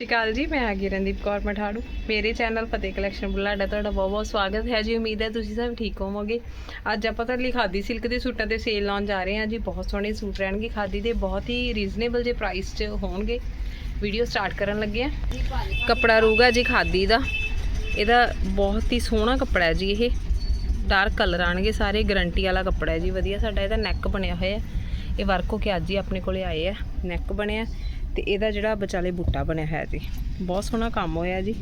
ਸਤਿ ਸ਼੍ਰੀ ਅਕਾਲ ਜੀ, ਮੈਂ ਆ ਗਈ ਰਣਦੀਪ ਕੌਰ ਮਠਾੜੂ ਮੇਰੇ ਚੈਨਲ ਫਤਿਹ ਕਲੈਕਸ਼ਨ ਬੁਲਾਡਾ ਤੁਹਾਡਾ ਬਹੁਤ ਬਹੁਤ ਸਵਾਗਤ ਹੈ ਜੀ। ਉਮੀਦ ਹੈ ਤੁਸੀਂ ਸਭ ਠੀਕ ਹੋਵੋਗੇ। ਅੱਜ ਆਪਾਂ ਤੁਹਾਡੇ ਖਾਦੀ ਸਿਲਕ ਦੇ ਸੂਟਾਂ ਤੇ ਸੇਲ ਲਾਉਣ ਜਾ ਰਹੇ ਹਾਂ ਜੀ। ਬਹੁਤ ਸੋਹਣੇ ਸੂਟ ਰਹਿਣਗੇ ਖਾਦੀ ਦੇ, ਬਹੁਤ ਹੀ ਰੀਜ਼ਨੇਬਲ ਜੇ ਪ੍ਰਾਈਸ 'ਚ ਹੋਣਗੇ। ਵੀਡੀਓ ਸਟਾਰਟ ਕਰਨ ਲੱਗੇ ਆ ਕੱਪੜਾ ਰਹੂਗਾ ਜੀ ਖਾਦੀ ਦਾ। ਇਹਦਾ ਬਹੁਤ ਹੀ ਸੋਹਣਾ ਕੱਪੜਾ ਹੈ ਜੀ ਇਹ। ਡਾਰਕ ਕਲਰ ਆਣਗੇ ਸਾਰੇ ਗਰੰਟੀ ਵਾਲਾ ਕੱਪੜਾ ਹੈ ਜੀ। ਵਧੀਆ ਸਾਡਾ ਇਹਦਾ ਨੈਕ ਬਣਿਆ ਹੋਇਆ ਹੈ। ਇਹ ਵਰਕ ਹੋ ਕੇ ਅੱਜ ਹੀ ਆਪਣੇ ਕੋਲੇ ਆਏ ਆ ਨੈਕ ਬਣਿਆ ਤੇ ਇਹਦਾ ਜਿਹੜਾ ਵਿਚਾਲੇ ਬੂਟਾ ਬਣਿਆ ਹੋਇਆ ਜੀ। ਬਹੁਤ ਸੋਹਣਾ ਕੰਮ ਹੋਇਆ ਜੀ।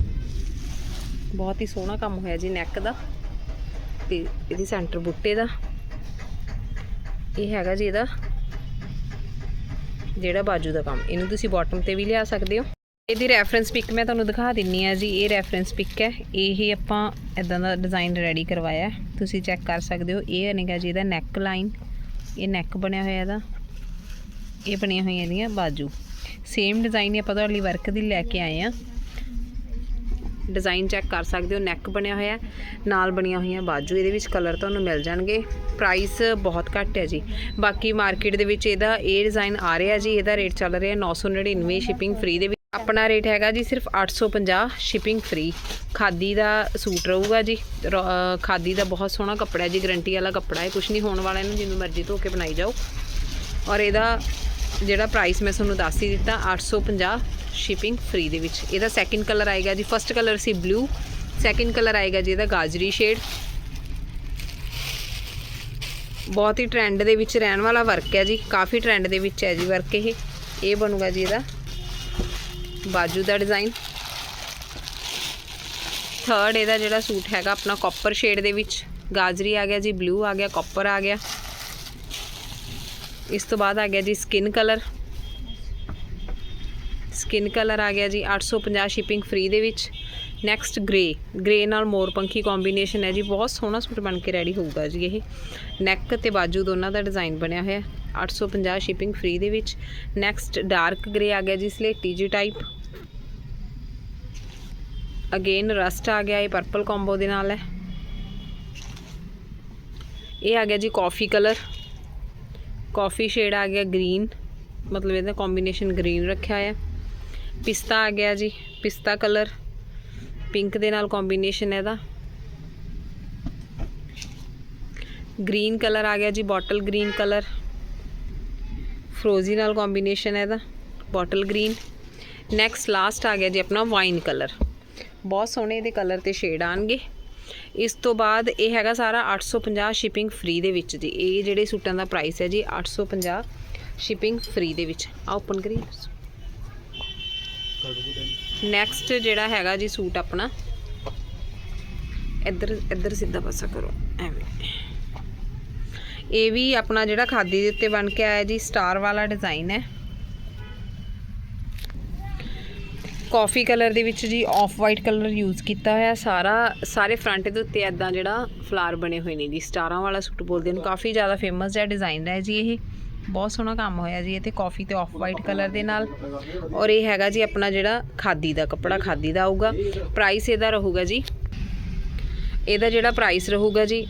ਬਹੁਤ ਹੀ ਸੋਹਣਾ ਕੰਮ ਹੋਇਆ ਜੀ ਨੈਕ ਦਾ। ਤੇ ਇਹਦੀ ਸੈਂਟਰ ਬੂਟੇ ਦਾ। ਇਹ ਹੈਗਾ ਜੀ ਇਹਦਾ। ਜਿਹੜਾ ਬਾਜੂ ਦਾ ਕੰਮ। ਇਹਨੂੰ ਤੁਸੀਂ ਬਾਟਮ ਤੇ ਵੀ ਲਿਆ ਸਕਦੇ ਹੋ। ਇਹਦੀ ਰੈਫਰੈਂਸ ਪਿਕ ਮੈਂ ਤੁਹਾਨੂੰ ਦਿਖਾ ਦਿੰਨੀ ਆ ਜੀ। ਇਹ ਰੈਫਰੈਂਸ ਪਿਕ ਹੈ। ਇਹ ਆਪਾਂ ਇਦਾਂ ਦਾ ਡਿਜ਼ਾਈਨ ਰੈਡੀ ਕਰਵਾਇਆ ਤੁਸੀਂ ਚੈੱਕ ਕਰ ਸਕਦੇ ਹੋ। ਇਹ ਨੇਗਾ ਜੀ ਇਹਦਾ ਨੈਕ ਲਾਈਨ ਇਹ ਨੈਕ ਬਣਿਆ ਹੋਇਆ ਇਹਦਾ। ਇਹ ਬਣੀਆਂ ਹੋਈਆਂ ਇਹਦੀਆਂ ਬਾਜੂ। ਸੇਮ ਡਿਜ਼ਾਈਨ ਹੀ ਆਪਾਂ ਤੁਹਾਡੇ ਲਈ ਵਰਕ ਦੀ ਲੈ ਕੇ ਆਏ ਆ ਡਿਜ਼ਾਈਨ ਚੈੱਕ ਕਰ ਸਕਦੇ ਹੋ ਨੈਕ ਬਣਿਆ ਹੋਇਆ ਨਾਲ ਬਣੀਆਂ ਹੋਈਆਂ ਬਾਜੂ, ਇਹਦੇ ਵਿੱਚ ਕਲਰ ਤੁਹਾਨੂੰ ਮਿਲ ਜਾਣਗੇ। ਪ੍ਰਾਈਸ ਬਹੁਤ ਘੱਟ ਹੈ ਜੀ। ਬਾਕੀ ਮਾਰਕੀਟ ਦੇ ਵਿੱਚ ਇਹਦਾ ਇਹ ਡਿਜ਼ਾਈਨ ਆ ਰਿਹਾ ਜੀ, ਇਹਦਾ ਰੇਟ ਚੱਲ ਰਿਹਾ 999 ਸ਼ਿਪਿੰਗ ਫ੍ਰੀ ਦੇ ਵਿੱਚ। ਆਪਣਾ ਰੇਟ ਹੈਗਾ ਜੀ ਸਿਰਫ 850 ਸ਼ਿਪਿੰਗ ਫ੍ਰੀ ਖਾਦੀ ਦਾ ਸੂਟ ਰਹੂਗਾ ਜੀ। ਰ- ਖਾਦੀ ਦਾ ਬਹੁਤ ਸੋਹਣਾ ਕੱਪੜਾ ਹੈ ਜੀ ਗਰੰਟੀ ਵਾਲਾ ਕੱਪੜਾ ਹੈ। ਕੁਝ ਨਹੀਂ ਹੋਣ ਵਾਲਾ ਇਹਨੂੰ, ਜਿੰਨੂੰ ਮਰਜ਼ੀ ਧੋ ਕੇ ਬਣਾਈ ਜਾਓ। ਔਰ ਇਹਦਾ ਜਿਹੜਾ ਪ੍ਰਾਈਸ ਮੈਂ ਤੁਹਾਨੂੰ ਦੱਸ ਹੀ ਦਿੱਤਾ 850 ਸ਼ਿਪਿੰਗ ਫ੍ਰੀ ਦੇ ਵਿੱਚ। ਇਹਦਾ ਸੈਕਿੰਡ ਕਲਰ ਆਏਗਾ ਜੀ। ਫਰਸਟ ਕਲਰ ਸੀ ਬਲੂ ਸੈਕਿੰਡ ਕਲਰ ਆਏਗਾ ਜੀ ਇਹਦਾ ਗਾਜਰੀ ਸ਼ੇਡ ਬਹੁਤ ਹੀ ਟ੍ਰੈਂਡ ਦੇ ਵਿੱਚ ਰਹਿਣ ਵਾਲਾ ਵਰਕ ਹੈ ਜੀ। ਕਾਫੀ ਟ੍ਰੈਂਡ ਦੇ ਵਿੱਚ ਹੈ ਜੀ ਵਰਕ ਇਹ। ਇਹ ਬਣੂਗਾ ਜੀ ਇਹਦਾ ਬਾਜੂ ਦਾ ਡਿਜ਼ਾਈਨ ਥਰਡ ਇਹਦਾ ਜਿਹੜਾ ਸੂਟ ਹੈਗਾ ਆਪਣਾ ਕਾਪਰ ਸ਼ੇਡ ਦੇ ਵਿੱਚ। ਗਾਜਰੀ ਆ ਗਿਆ ਜੀ ਬਲੂ ਆ ਗਿਆ ਕਾਪਰ ਆ ਗਿਆ। ਇਸ ਤੋਂ ਬਾਅਦ ਆ ਗਿਆ ਜੀ ਸਕਿਨ ਕਲਰ ਸਕਿਨ ਕਲਰ ਆ ਗਿਆ ਜੀ 850 ਸ਼ਿਪਿੰਗ ਫ੍ਰੀ ਦੇ ਵਿੱਚ। ਨੈਕਸਟ ਗ੍ਰੇ ਗ੍ਰੇ ਨਾਲ ਮੋਰ ਪੰਖੀ ਕੰਬੀਨੇਸ਼ਨ ਹੈ ਜੀ। ਬਹੁਤ ਸੋਹਣਾ ਸੂਟ ਬਣ ਕੇ ਰੈਡੀ ਹੋਊਗਾ ਜੀ ਇਹ। ਨੈਕ ਤੇ ਬਾਜੂ ਦੋਨਾਂ ਦਾ ਡਿਜ਼ਾਈਨ ਬਣਿਆ ਹੋਇਆ। ਹੈ 850 ਸ਼ਿਪਿੰਗ ਫ੍ਰੀ ਦੇ ਵਿੱਚ। ਨੈਕਸਟ ਡਾਰਕ ਗ੍ਰੇ ਆ ਗਿਆ ਜੀ ਸਲੇਟੀ ਜੀ ਟਾਈਪ ਅਗੇਨ ਰਸਟ ਆ ਗਿਆ, ਇਹ ਪਰਪਲ ਕੰਬੋ ਦੇ ਨਾਲ ਹੈ। ਇਹ ਆ ਗਿਆ ਜੀ ਕਾਫੀ ਕਲਰ ਕਾਫੀ ਸ਼ੇਡ ਆ ਗਿਆ ਗ੍ਰੀਨ ਮਤਲਬ ਇਹਦਾ ਕੰਬੀਨੇਸ਼ਨ ਗ੍ਰੀਨ ਰੱਖਿਆ ਹੈ ਪਿਸਤਾ ਆ ਗਿਆ ਜੀ, ਪਿਸਤਾ ਕਲਰ ਪਿੰਕ ਦੇ ਨਾਲ ਕੰਬੀਨੇਸ਼ਨ ਹੈ ਇਹਦਾ। ਗ੍ਰੀਨ ਕਲਰ ਆ ਗਿਆ ਜੀ ਬੋਟਲ ਗ੍ਰੀਨ ਕਲਰ ਫਰੋਜ਼ੀ ਨਾਲ ਕੰਬੀਨੇਸ਼ਨ ਹੈ ਇਹਦਾ ਬੋਟਲ ਗ੍ਰੀਨ ਨੈਕਸਟ ਲਾਸਟ ਆ ਗਿਆ ਜੀ ਆਪਣਾ ਵਾਈਨ ਕਲਰ ਬਹੁਤ ਸੋਹਣੇ ਇਹਦੇ ਕਲਰ ਤੇ ਸ਼ੇਡ ਆਣਗੇ ਇਸ ਤੋਂ ਬਾਅਦ ਇਹ ਹੈਗਾ ਸਾਰਾ 850 ਸ਼ਿਪਿੰਗ ਫ੍ਰੀ ਦੇ ਵਿੱਚ ਜੀ। ਇਹ ਜਿਹੜੇ ਸੂਟਾਂ ਦਾ ਪ੍ਰਾਈਸ ਹੈ ਜੀ 850 ਸ਼ਿਪਿੰਗ ਫ੍ਰੀ ਦੇ ਵਿੱਚ। ਆ ਓਪਨ ਕਰੀ ਨੈਕਸਟ ਜਿਹੜਾ ਹੈਗਾ ਜੀ ਸੂਟ ਆਪਣਾ, ਇੱਧਰ ਇੱਧਰ ਸਿੱਧਾ ਪਾਸਾ ਕਰੋ, ਐਵੇਂ। ਇਹ ਵੀ ਆਪਣਾ ਜਿਹੜਾ ਖਾਦੀ ਦੇ ਉੱਤੇ ਬਣ ਕੇ ਆਇਆ ਜੀ, ਸਟਾਰ ਵਾਲਾ ਡਿਜ਼ਾਈਨ ਹੈ। ਕਾਫੀ ਕਲਰ ਦੇ ਵਿੱਚ ਜੀ ਆਫ ਵਾਈਟ ਕਲਰ ਯੂਜ਼ ਕੀਤਾ ਹੋਇਆ। ਸਾਰਾ, ਸਾਰੇ ਫਰੰਟ ਦੇ ਉੱਤੇ ਐਦਾਂ ਜਿਹੜਾ ਫਲਾਰ ਬਣੇ ਹੋਏ ਨੇ ਜੀ। ਸਟਾਰਾਂ ਵਾਲਾ ਸੂਟ ਬੋਲਦੇ ਨੇ। ਕਾਫੀ ਜ਼ਿਆਦਾ ਫੇਮਸ ਹੈ ਡਿਜ਼ਾਈਨ ਹੈ ਜੀ ਇਹ। ਬਹੁਤ ਸੋਹਣਾ ਕੰਮ ਹੋਇਆ ਜੀ ਇਹ ਤੇ ਕਾਫੀ ਤੇ ਆਫ ਵਾਈਟ ਕਲਰ ਦੇ ਨਾਲ। ਔਰ ਇਹ ਹੈਗਾ ਜੀ ਆਪਣਾ ਜਿਹੜਾ ਖਾਦੀ ਦਾ ਕੱਪੜਾ, ਖਾਦੀ ਦਾ ਆਊਗਾ। ਪ੍ਰਾਈਸ ਇਹਦਾ ਰਹੂਗਾ ਜੀ। ਇਹਦਾ ਜਿਹੜਾ ਪ੍ਰਾਈਸ ਰਹੂਗਾ ਜੀ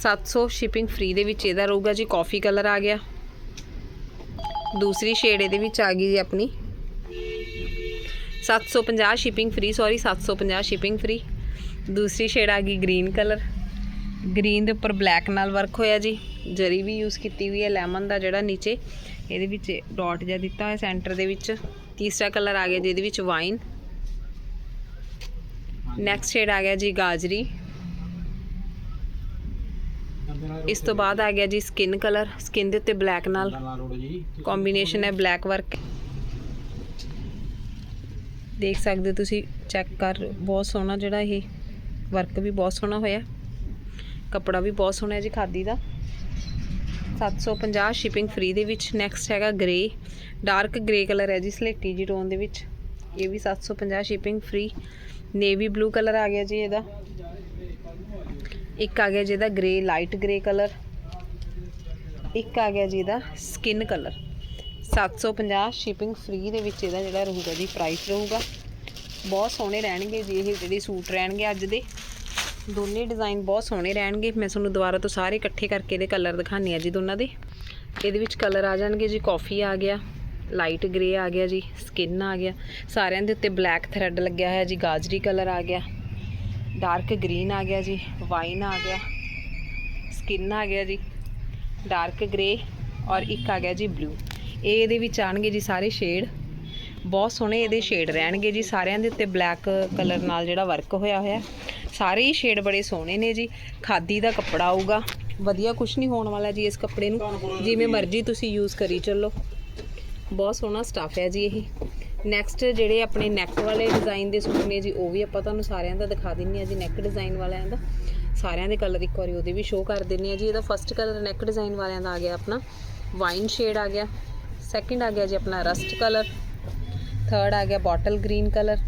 700 ਸ਼ਿਪਿੰਗ ਫ੍ਰੀ ਦੇ ਵਿੱਚ ਇਹਦਾ ਰਹੂਗਾ ਜੀ। ਕਾਫੀ ਕਲਰ ਆ ਗਿਆ। ਦੂਸਰੀ ਸ਼ੇਡ ਇਹਦੇ ਵਿੱਚ ਆ ਗਈ ਜੀ ਆਪਣੀ। 750 shipping free sorry 750 shipping free ਦੂਸਰੀ ਸ਼ੇਡ ਆ ਗਈ ਗ੍ਰੀਨ ਕਲਰ ਗ੍ਰੀਨ ਦੇ ਉੱਪਰ ਬਲੈਕ ਨਾਲ ਵਰਕ ਹੋਇਆ ਜੀ। ਜਰੀ ਵੀ ਯੂਜ਼ ਕੀਤੀ ਹੋਈ ਹੈ ਲੈਮਨ ਦਾ ਜਿਹੜਾ ਨੀਚੇ। ਇਹਦੇ ਵਿੱਚ ਡਾਟ ਜਿਹਾ ਦਿੱਤਾ ਹੋਇਆ ਸੈਂਟਰ ਦੇ ਵਿੱਚ। ਤੀਸਰਾ ਕਲਰ ਆ ਗਿਆ ਜੀ ਇਹਦੇ ਵਿੱਚ ਵਾਈਨ ਨੈਕਸਟ ਸ਼ੇਡ ਆ ਗਿਆ ਜੀ ਗਾਜਰੀ। ਇਸ ਤੋਂ ਬਾਅਦ ਆ ਗਿਆ ਜੀ ਸਕਿਨ ਕਲਰ ਸਕਿਨ ਦੇ ਉੱਤੇ ਬਲੈਕ ਨਾਲ। ਕੰਬੀਨੇਸ਼ਨ ਹੈ ਬਲੈਕ ਵਰਕ ਦੇਖ ਸਕਦੇ ਹੋ ਤੁਸੀਂ ਚੈੱਕ ਕਰ, ਬਹੁਤ ਸੋਹਣਾ ਜਿਹੜਾ ਇਹ ਵਰਕ ਵੀ ਬਹੁਤ ਸੋਹਣਾ ਹੋਇਆ। ਕੱਪੜਾ ਵੀ ਬਹੁਤ ਸੋਹਣਾ ਹੈ ਜੀ ਖਾਦੀ ਦਾ। 750 ਸ਼ਿਪਿੰਗ ਫ੍ਰੀ ਦੇ ਵਿੱਚ। ਨੈਕਸਟ ਹੈਗਾ ਗ੍ਰੇ ਡਾਰਕ ਗ੍ਰੇ ਕਲਰ ਹੈ ਜੀ ਸਲੇਟੀ ਜੀ ਟੋਨ ਦੇ ਵਿੱਚ। ਇਹ ਵੀ 750 shipping free navy blue colour ਆ ਗਿਆ ਜੀ ਇਹਦਾ। ਇੱਕ ਆ ਗਿਆ ਜੀ ਇਹਦਾ ਗ੍ਰੇ ਲਾਈਟ ਗ੍ਰੇ ਕਲਰ ਇੱਕ ਆ ਗਿਆ ਜੀ ਇਹਦਾ ਸਕਿਨ ਕਲਰ 750 ਸ਼ਿਪਿੰਗ ਫ੍ਰੀ ਦੇ ਵਿੱਚ ਇਹਦਾ ਜਿਹੜਾ ਰਹੂਗਾ ਜੀ ਪ੍ਰਾਈਸ ਰਹੂਗਾ। ਬਹੁਤ ਸੋਹਣੇ ਰਹਿਣਗੇ ਜੀ ਇਹ ਜਿਹੜੇ ਸੂਟ ਰਹਿਣਗੇ ਅੱਜ ਦੇ। ਦੋਨੇ ਡਿਜ਼ਾਈਨ ਬਹੁਤ ਸੋਹਣੇ ਰਹਿਣਗੇ। ਮੈਂ ਤੁਹਾਨੂੰ ਦੁਬਾਰਾ ਤੋਂ ਸਾਰੇ ਇਕੱਠੇ ਕਰਕੇ ਇਹਦੇ ਕਲਰ ਦਿਖਾਉਂਦੀ ਆ ਜੀ ਦੋਨਾਂ ਦੇ। ਇਹਦੇ ਵਿੱਚ ਕਲਰ ਆ ਜਾਣਗੇ ਜੀ ਕਾਫੀ ਆ ਗਿਆ ਲਾਈਟ ਗ੍ਰੇ ਆ ਗਿਆ ਜੀ ਸਕਿਨ ਆ ਗਿਆ। ਸਾਰਿਆਂ ਦੇ ਉੱਤੇ ਬਲੈਕ ਥਰੈਡ ਲੱਗਿਆ ਹੋਇਆ ਜੀ, ਗਾਜਰੀ ਕਲਰ ਆ ਗਿਆ। ਡਾਰਕ ਗ੍ਰੀਨ ਆ ਗਿਆ ਜੀ ਵਾਈਨ ਆ ਗਿਆ ਸਕਿਨ ਆ ਗਿਆ ਜੀ ਡਾਰਕ ਗ੍ਰੇ ਔਰ ਇੱਕ ਆ ਗਿਆ ਜੀ ਬਲੂ ਇਹ ਇਹਦੇ ਵਿੱਚ ਆਣਗੇ ਜੀ ਸਾਰੇ ਸ਼ੇਡ ਬਹੁਤ ਸੋਹਣੇ ਇਹਦੇ ਸ਼ੇਡ ਰਹਿਣਗੇ ਜੀ ਸਾਰਿਆਂ ਦੇ ਉੱਤੇ ਬਲੈਕ ਕਲਰ ਨਾਲ ਜਿਹੜਾ ਵਰਕ ਹੋਇਆ ਹੋਇਆ। ਸਾਰੇ ਹੀ ਸ਼ੇਡ ਬੜੇ ਸੋਹਣੇ ਨੇ ਜੀ। ਖਾਦੀ ਦਾ ਕੱਪੜਾ ਆਊਗਾ। ਵਧੀਆ ਕੁਝ ਨਹੀਂ ਹੋਣ ਵਾਲਾ ਜੀ ਇਸ ਕੱਪੜੇ ਨੂੰ। ਜਿਵੇਂ ਮਰਜ਼ੀ ਤੁਸੀਂ ਯੂਜ਼ ਕਰੀ ਚੱਲੋ। ਬਹੁਤ ਸੋਹਣਾ ਸਟੱਫ ਹੈ ਜੀ ਇਹ। ਨੈਕਸਟ ਜਿਹੜੇ ਆਪਣੇ ਨੈਕ ਵਾਲੇ ਡਿਜ਼ਾਈਨ ਦੇ ਸੂਟ ਨੇ ਜੀ, ਉਹ ਵੀ ਆਪਾਂ ਤੁਹਾਨੂੰ ਸਾਰਿਆਂ ਦਾ ਦਿਖਾ ਦਿੰਨੀ ਆ ਜੀ ਨੈਕ ਡਿਜ਼ਾਈਨ ਵਾਲਿਆਂ ਦਾ। ਸਾਰਿਆਂ ਦੇ ਕਲਰ ਇੱਕ ਵਾਰੀ ਉਹਦੇ ਵੀ ਸ਼ੋਅ ਕਰ ਦਿੰਨੀ ਆ ਜੀ। ਇਹਦਾ ਫਰਸਟ ਕਲਰ ਨੈਕ ਡਿਜ਼ਾਈਨ ਵਾਲਿਆਂ ਦਾ ਆ ਗਿਆ ਆਪਣਾ। ਵਾਈਨ ਸ਼ੇਡ ਆ ਗਿਆ। ਸੈਕਿੰਡ ਆ ਗਿਆ ਜੀ ਆਪਣਾ ਰਸਟ ਕਲਰ ਥਰਡ ਆ ਗਿਆ ਬੋਟਲ ਗ੍ਰੀਨ ਕਲਰ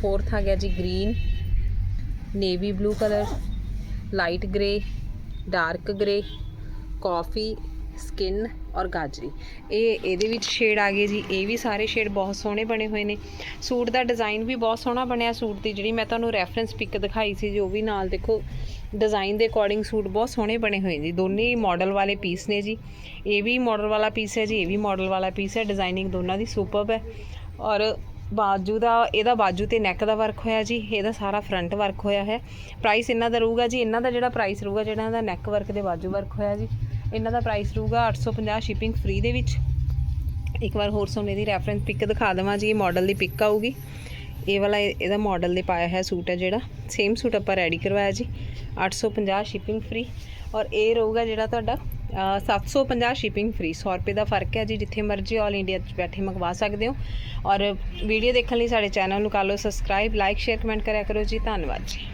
ਫੋਰਥ ਆ ਗਿਆ ਜੀ green navy blue colour light grey dark grey coffee skin ਔਰ ਗਾਜਰੀ। ਇਹ ਇਹਦੇ ਵਿੱਚ ਸ਼ੇਡ ਆ ਗਏ ਜੀ। ਇਹ ਵੀ ਸਾਰੇ ਸ਼ੇਡ ਬਹੁਤ ਸੋਹਣੇ ਬਣੇ ਹੋਏ ਨੇ। ਸੂਟ ਦਾ ਡਿਜ਼ਾਈਨ ਵੀ ਬਹੁਤ ਸੋਹਣਾ ਬਣਿਆ ਸੂਟ ਦੀ, ਜਿਹੜੀ ਮੈਂ ਤੁਹਾਨੂੰ ਰੈਫਰੈਂਸ ਪਿਕ ਦਿਖਾਈ ਸੀ ਜੋ ਵੀ ਨਾਲ ਦੇਖੋ ਡਿਜ਼ਾਈਨ ਦੇ ਅਕੋਰਡਿੰਗ ਸੂਟ ਬਹੁਤ ਸੋਹਣੇ ਬਣੇ ਹੋਏ ਜੀ। ਦੋਨੇ ਹੀ ਮਾਡਲ ਵਾਲੇ ਪੀਸ ਨੇ ਜੀ। ਇਹ ਵੀ ਮਾਡਲ ਵਾਲਾ ਪੀਸ ਹੈ ਜੀ, ਇਹ ਵੀ ਮਾਡਲ ਵਾਲਾ ਪੀਸ ਹੈ। ਡਿਜ਼ਾਈਨਿੰਗ ਦੋਨਾਂ ਦੀ ਸੁਪਰਬ ਹੈ। ਔਰ ਬਾਜੂ ਦਾ, ਇਹਦਾ ਬਾਜੂ ਤੇ ਨੈਕ ਦਾ ਵਰਕ ਹੋਇਆ ਜੀ। ਇਹਦਾ ਸਾਰਾ ਫਰੰਟ ਵਰਕ ਹੋਇਆ ਹੈ। ਪ੍ਰਾਈਸ ਇਹਨਾਂ ਦਾ ਰਹੂਗਾ ਜੀ। ਇਹਨਾਂ ਦਾ ਜਿਹੜਾ ਪ੍ਰਾਈਸ ਰਹੂਗਾ, ਜਿਹੜਾ ਇਹਦਾ ਨੈਕ ਵਰਕ ਦੇ ਬਾਜੂ ਵਰਕ ਹੋਇਆ ਜੀ। ਇਹਨਾਂ ਦਾ ਪ੍ਰਾਈਸ ਰਹੂਗਾ 850 ਸ਼ਿਪਿੰਗ ਫ੍ਰੀ ਦੇ ਵਿੱਚ। ਇੱਕ ਵਾਰ ਹੋਰ ਤੁਹਾਨੂੰ ਇਹਦੀ ਰੈਫਰੈਂਸ ਪਿਕ ਦਿਖਾ ਦੇਵਾਂ ਜੀ ਇਹ ਮਾਡਲ ਦੀ ਪਿਕ ਆਊਗੀ। ਇਹ ਵਾਲਾ ਇਹਦਾ ਮਾਡਲ ਦੇ ਪਾਇਆ ਹੈ ਸੂਟ ਹੈ ਜਿਹੜਾ। ਸੇਮ ਸੂਟ ਆਪਾਂ ਰੈਡੀ ਕਰਵਾਇਆ ਜੀ 850 ਸ਼ਿਪਿੰਗ ਫ੍ਰੀ ਔਰ ਇਹ ਰਹੂਗਾ ਜਿਹੜਾ ਤੁਹਾਡਾ ਅ, 750 ਸ਼ਿਪਿੰਗ ਫ੍ਰੀ 100 ਰੁਪਏ ਦਾ ਫ਼ਰਕ ਹੈ ਜੀ ਜਿੱਥੇ ਮਰਜ਼ੀ ਆਲ ਇੰਡੀਆ 'ਚ ਬੈਠੇ ਮੰਗਵਾ ਸਕਦੇ ਹੋ। ਔਰ ਵੀਡੀਓ ਦੇਖਣ ਲਈ ਸਾਡੇ ਚੈਨਲ ਨੂੰ ਕਰ ਲਓ ਸਬਸਕ੍ਰਾਈਬ ਲਾਈਕ ਸ਼ੇਅਰ ਕਮੈਂਟ ਕਰਿਆ ਕਰੋ ਜੀ। ਧੰਨਵਾਦ ਜੀ।